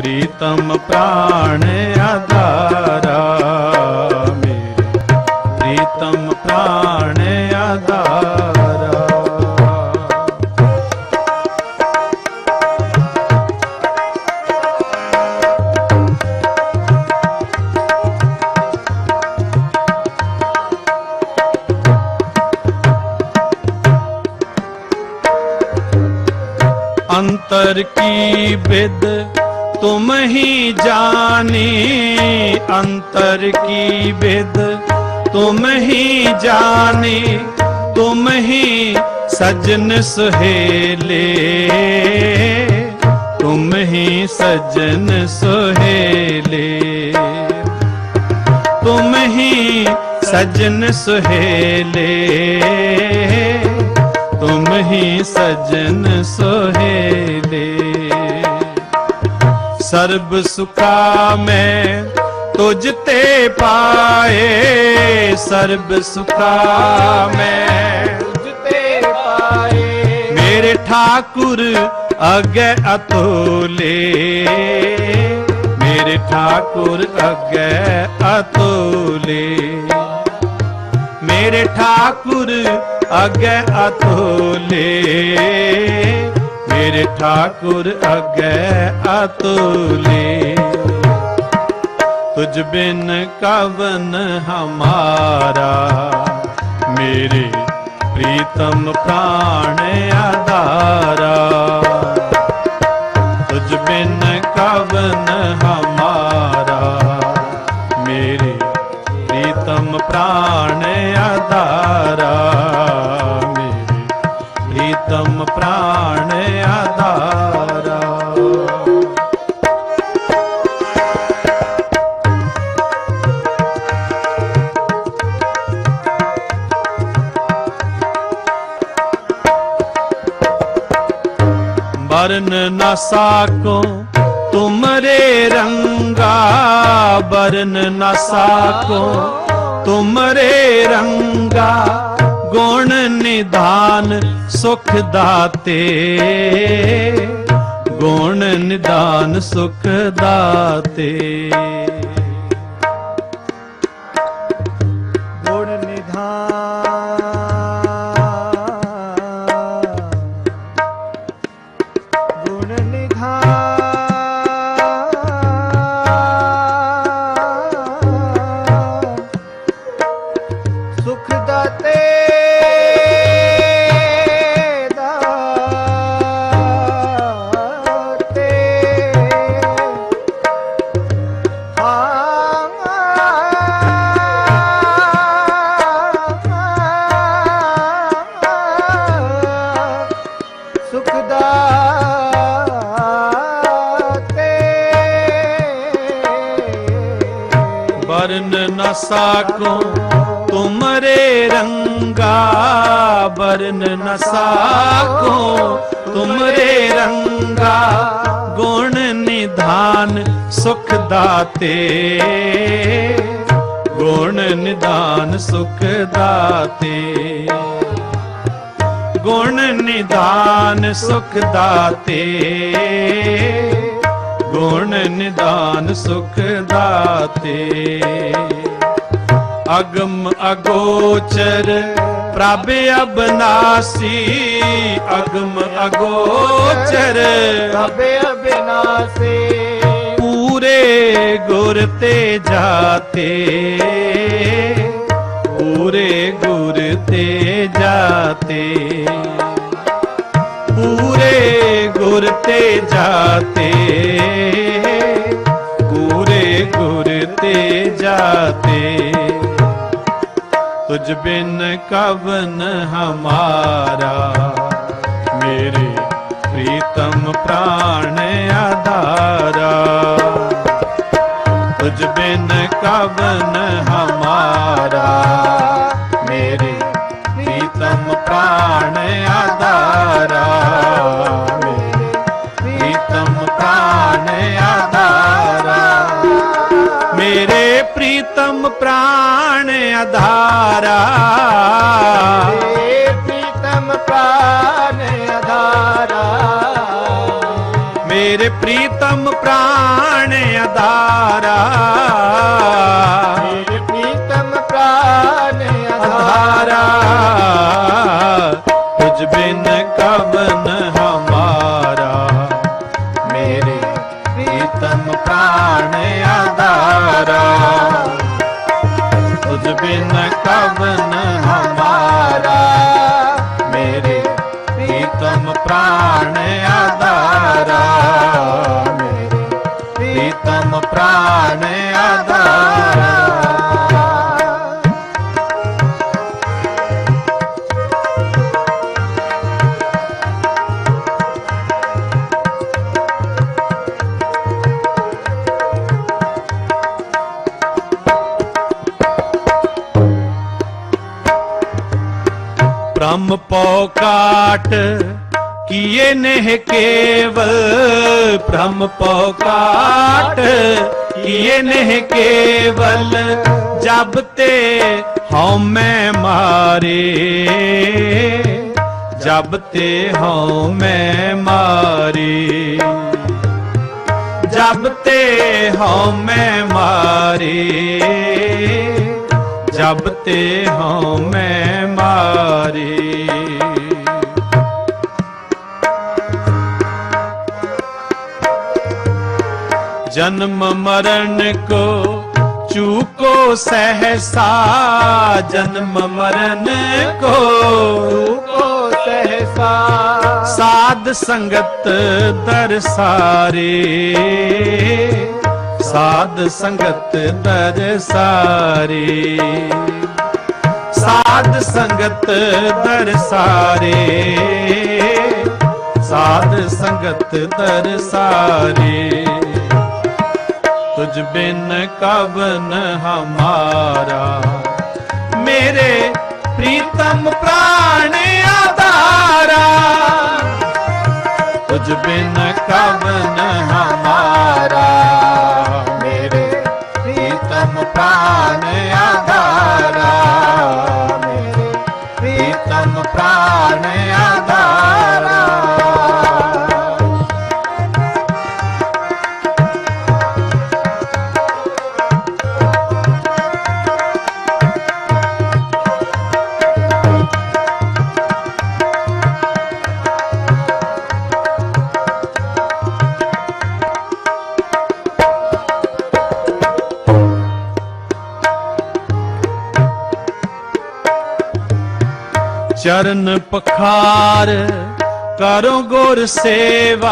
ਪ੍ਰੀਤਮ ਪ੍ਰਾਣ ਆਧਾਰਾ ਮੇਰੇ ਪ੍ਰੀਤਮ ਪ੍ਰਾਣ ਆਧਾਰਾ ਅੰਤਰ ਕੀ ਵਿਦ तुम ही जाने अंतर की विद। तुम ही जाने, तुम ही सजन सुहेले। तुम ही सजन सुहेले। तुम ही सजन सुहेले। तुम ही सजन सोहेले। ਸਰਬ ਸੁਖਾ ਮੈਂ ਤੁਝ ਤੇ ਪਾਏ ਸਰਬ ਸੁਖਾ ਮੈਂ ਤੁਝ ਤੇ ਪਾਏ। ਮੇਰੇ ਠਾਕੁਰ ਅਗੇ ਅਤੋਲੇ। ਮੇਰੇ ਠਾਕੁਰ ਅਗੇ ਅਤੋਲੇ। ਮੇਰੇ ਠਾਕੁਰ ਅਗੇ ਅਤੋਲੇ। ਠਾਕੁਰ ਅਗੈ ਅਤੁਲੇ ਤੁਝ ਬਿਨ ਕਵਨ ਹਮਾਰਾ ਮੇਰੇ ਪ੍ਰੀਤਮ ਪ੍ਰਾਣ ਆਧਾਰਾ ਤੁਝ ਬਿਨ ਕਵਨ ਹਮ बरन न साको तुमरे रंगा बरन न साको तुमरे रंगा गुण निधान सुख दाते गुण निधान सुख दाते साको तुमरे रंगा बरन न साको तुमरे रंगा गुण निधान सुख दाते गुण निधान सुख दाते गुण निधान सुख दाते गुण निधान सुख दाते ਅਗਮ ਅਗੋਚਰ ਪ੍ਰਭ ਅਬਨਾਸੀ। ਅਗਮ ਅਗੋਚਰ ਅਬੇ ਅਬਿਨਾਸੇ। ਪੂਰੇ ਗੁਰ ਤੇ ਜਾਤੇ। ਪੂਰੇ ਗੁਰ ਤੇ ਜਾਤੇ। ਪੂਰੇ ਗੁਰ ਤੇ ਜਾਤੇ। ਪੂਰੇ ਗੁਰ ਤੇ ਜਾਤੇ। ਤੁਝ ਬਿਨ ਕਵਨ ਹਮਾਰਾ। ਮੇਰੇ ਪ੍ਰੀਤਮ ਪ੍ਰਾਣ ਆਧਾਰਾ। ਤੁਝ ਬਿਨ ਕਵਨ ਹਮਾਰਾ। ਆਧਾਰਾ ਮੇਰੇ ਪ੍ਰੀਤਮ ਪ੍ਰਾਣ ਆਧਾਰਾ ਬ੍ਰਹਮ ਪਉ ਕਾਟ, ਕੀਏ ਨਹਿ ਕੇਵਲ ਬ੍ਰਹਮ ਪਉ ਕਾਟ, ਕੀਏ ਨਹਿ ਕੇਵਲ ਜਬ ਤੇ ਹਉ ਮੈਂ ਮਾਰੇ। ਜਬ ਤੇ ਹਉ ਮੈਂ ਮਾਰੇ। ਜਬ ਤੇ ਹਉ ਮੈਂ ਮਾਰੇ। ਜਬ ਤੇ ਹਉ ਮੈਂ ਮਾਰੀ। ਜਨਮ ਮਰਨ ਕੋ ਚੂਕੋ ਸਹਸਾ, ਜਨਮ ਮਰਨ ਕੋ ਕੋ ਸਹਸਾ। ਸਾਧ ਸੰਗਤ ਦਰਸਾਰੇ ਸਾਧ ਸੰਗਤ ਦਰ ਦਰਸਾਰੇ ਸਾਧ ਸੰਗਤ ਦਰ ਸਾਰੇ। ਸਾਧ ਸੰਗਤ ਦਰ ਸਾਰੇ। ਤੁਝ ਬਿਨ ਕਵਨ ਹਮਾਰਾ। ਮੇਰੇ ਪ੍ਰੀਤਮ ਪ੍ਰਾਣ ਆਧਾਰਾ। ਤੁਝ ਬਿਨ ਕਵਨ ਹਮਾਰਾ ਚਰਨ ਪਖਾਰ ਕਰੋ ਗੁਰ ਸੇਵਾ,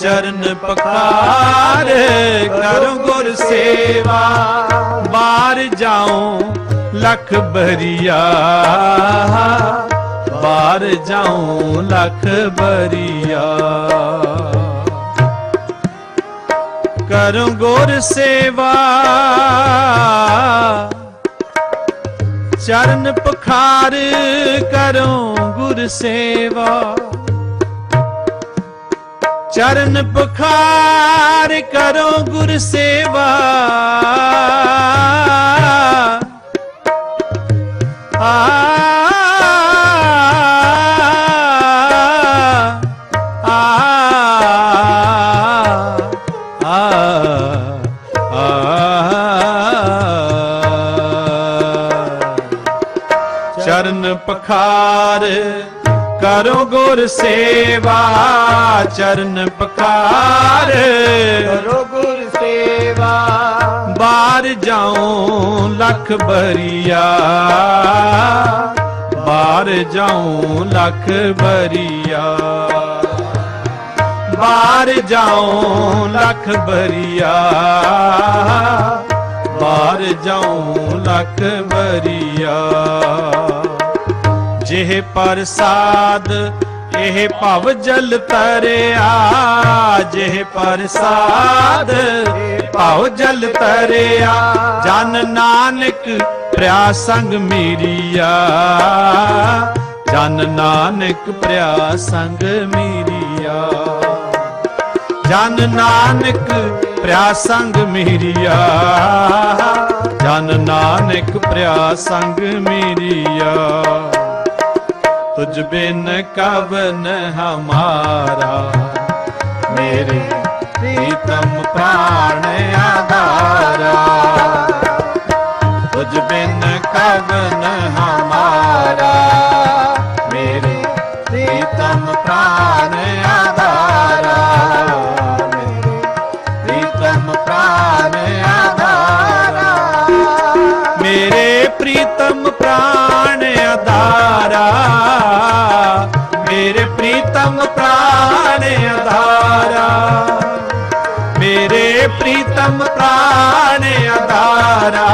ਚਰਨ ਪਖਾਰ ਕਰੋ ਗੁਰ ਸੇਵਾ। ਬਾਹਰ ਜਾਉ ਲਖ ਬਰੀਆ ਬਾਹਰ ਜਾਉ ਲਖ ਬਰੀਆ। ਕਰੋ ਗੁਰ ਸੇਵਾ ਚਰਨ ਪਖਾਰ ਕਰੋ ਗੁਰ ਸੇਵਾ। ਚਰਨ ਪਖਾਰ ਕਰੋ ਗੁਰ ਸੇਵਾ। ਆ ਚਰਨ ਪਖਾਰ ਕਰੋ ਗੁਰ ਸੇਵਾ ਚਰਨ ਪਖਾਰ। ਕਰੋ ਗੁਰ ਸੇਵਾ। ਬਾਹਰ ਜਾਉ ਲਖ ਬਰੀਆ। ਬਾਹਰ ਜਾਉ ਲਖ ਬਰੀਆ। ਬਾਹਰ ਜਾਉ ਲਖ ਬਰੀਆ। ਬਾਹਰ ਜਾਉ ਲੱਖ ਬਰੀਆ ਜਿਹ ਪ੍ਰਸਾਦ, ਇਹ ਭਵ ਜਲ ਤਰਿਆ। ਜਿਹ ਪ੍ਰਸਾਦ ਭਵ ਜਲ ਤਰਿਆ। ਜਨ ਨਾਨਕ, ਪ੍ਰਿਆ ਸੰਗ ਮੇਰੀਆ। ਜਨ ਨਾਨਕ, ਪ੍ਰਿਆ ਸੰਗ ਮੇਰੀਆ। ਜਨ ਨਾਨਕ ਪ੍ਰਿਆ ਸੰਗ ਮੇਰੀਆ। ਜਨ ਨਾਨਕ ਪ੍ਰਿਆ ਸੰਗ ਮੇਰੀਆ। ਤੁਝ ਬਿਨ ਕਵਨ ਹਮਾਰਾ। ਮੇਰੇ ਪ੍ਰੀਤਮ ਪ੍ਰਾਣ ਆਧਾਰਾ। ਤੁਝ ਬਿਨ ਕਵਨ ਹਮਾਰਾ ਪ੍ਰੀਤਮ ਪ੍ਰਾਨ ਆਧਾਰਾ।